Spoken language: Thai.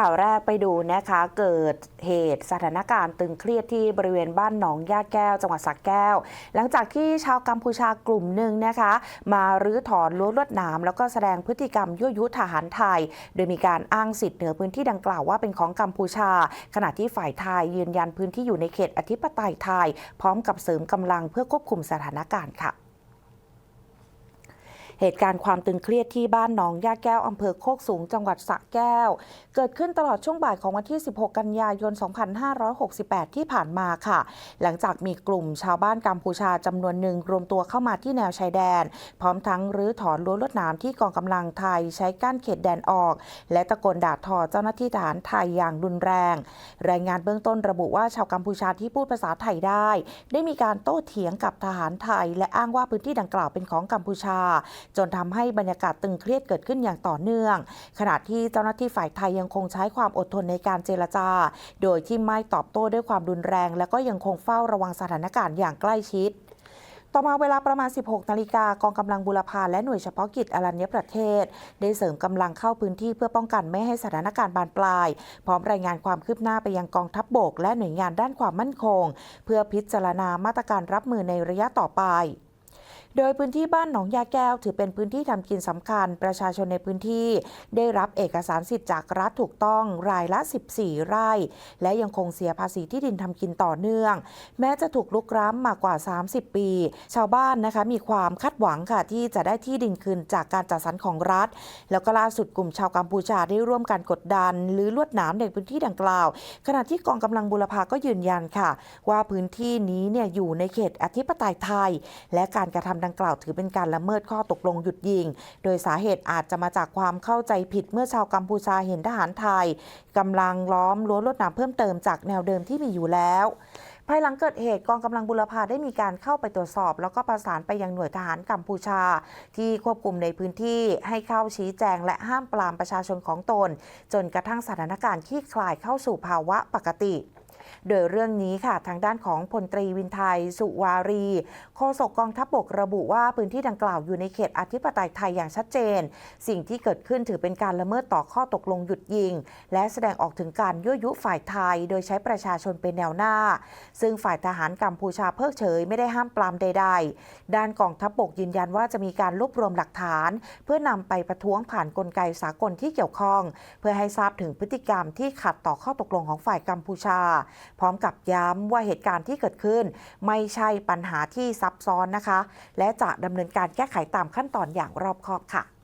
ข่าวแรกไปดูนะคะเกิดเหตุสถานการณ์ตึงเครียดที่บริเวณบ้านหนองย่าแก้ว จังหวัดสระแก้ว หลังจากที่ชาวกัมพูชากลุ่มหนึ่งนะคะ มารื้อถอนรั้วลวดหนามแล้วก็แสดงพฤติกรรมยั่วยุทหารไทย โดยมีการอ้างสิทธิ์เหนือพื้นที่ดังกล่าวว่าเป็นของกัมพูชา ขณะที่ฝ่ายไทยยืนยันพื้นที่อยู่ในเขตอธิปไตยไทย พร้อมกับเสริมกำลังเพื่อควบคุมสถานการณ์ค่ะ เหตุการณ์ความตึงเครียดที่บ้านหนองย่าแก้วอำเภอโคกสูงจังหวัดสระแก้ว เกิดขึ้นตลอดช่วงบ่ายของวันที่ 16 กันยายน 2568 ที่ผ่านมาค่ะ หลังจากมีกลุ่มชาวบ้านกัมพูชาจำนวนหนึ่งรวมตัวเข้ามาที่แนวชายแดน พร้อมทั้งรื้อถอนรั้วลวดหนามที่กองกำลังไทยใช้กั้นเขตแดนออก และตะโกนด่าทอเจ้าหน้าที่ทหารไทยอย่างรุนแรง รายงานเบื้องต้นระบุว่าชาวกัมพูชาที่พูดภาษาไทยได้ ได้มีการโต้เถียงกับทหารไทย และอ้างว่าพื้นที่ดังกล่าวเป็นของกัมพูชาจนทำให้บรรยากาศตึงเครียดเกิดขึ้นอย่างต่อเนื่อง ขณะที่เจ้าหน้าที่ฝ่ายไทยยังคงใช้ความอดทนในการเจรจา โดยที่ไม่ตอบโต้ด้วยความรุนแรง และก็ยังคงเฝ้าระวังสถานการณ์อย่างใกล้ชิดต่อมาเวลาประมาณ 16 นาฬิกากองกำลังบุรพาและหน่วยเฉพาะกิจอรัญญประเทศ ได้เสริมกำลังเข้าพื้นที่เพื่อป้องกันไม่ให้สถานการณ์บานปลาย พร้อมรายงานความคืบหน้าไปยังกองทัพบบก และหน่วยงานด้านความมั่นคง เพื่อพิจารณามาตรการรับมือในระยะต่อไป โดยพื้นที่บ้านหนองยาแก้ว ถือเป็นพื้นที่ทำกินสำคัญ ประชาชนในพื้นที่ ได้รับเอกสารสิทธิ์จากรัฐถูกต้องรายละ 14 ไร่ และยังคงเสียภาษีที่ดินทำกินต่อเนื่อง แม้จะถูกลุกร้ำมากกว่า 30 ปี ชาวบ้านนะคะมีความคาดหวังค่ะที่จะได้ที่ดินคืนจากการจัดสรรของรัฐ แล้วก็ล่าสุดกลุ่มชาวกัมพูชาได้ร่วมกันกดดัน หรือลวดหนามในพื้นที่ดังกล่าว ขณะที่กองกำลังบุรพาก็ยืนยันค่ะ ว่าพื้นที่นี้เนี่ยอยู่ในเขตอธิปไตยไทย และการกระทำดังกล่าวถือเป็นการละเมิดข้อตกลงหยุดยิง โดยสาเหตุอาจจะมาจากความเข้าใจผิดเมื่อชาวกัมพูชาเห็นทหารไทยกำลังล้อมรั้วลวดหนามเพิ่มเติมจากแนวเดิมที่มีอยู่แล้วภายหลังเกิดเหตุกองกำลังบุรพาได้มีการเข้าไปตรวจสอบ แล้วก็ประสานไปยังหน่วยทหารกัมพูชา ที่ควบคุมในพื้นที่ให้เข้าชี้แจง และห้ามปรามประชาชนของตน จนกระทั่งสถานการณ์คลี่คลายเข้าสู่ภาวะปกติ โดยเรื่องนี้ค่ะ ทางด้านของพลตรีวินไทยสุวารี โฆษกกองทัพบกระบุว่าพื้นที่ดังกล่าวอยู่ในเขตอธิปไตยไทยอย่างชัดเจน สิ่งที่เกิดขึ้นถือเป็นการละเมิดต่อข้อตกลงหยุดยิง และแสดงออกถึงการยั่วยุฝ่ายไทย โดยใช้ประชาชนเป็นแนวหน้า ซึ่งฝ่ายทหารกัมพูชาเพิกเฉยไม่ได้ห้ามปรามใด ๆ ด้านกองทัพบกยืนยันว่าจะมีการรวบรวมหลักฐาน เพื่อนำไปประท้วงผ่านกลไกสากลที่เกี่ยวข้อง เพื่อให้ทราบถึงพฤติกรรมที่ขัดต่อข้อตกลงของฝ่ายกัมพูชาพร้อมกับย้ำว่าเหตุการณ์ที่เกิดขึ้น ไม่ใช่ปัญหาที่ซับซ้อนนะคะ และจะดำเนินการแก้ไขตามขั้นตอนอย่างรอบคอบค่ะ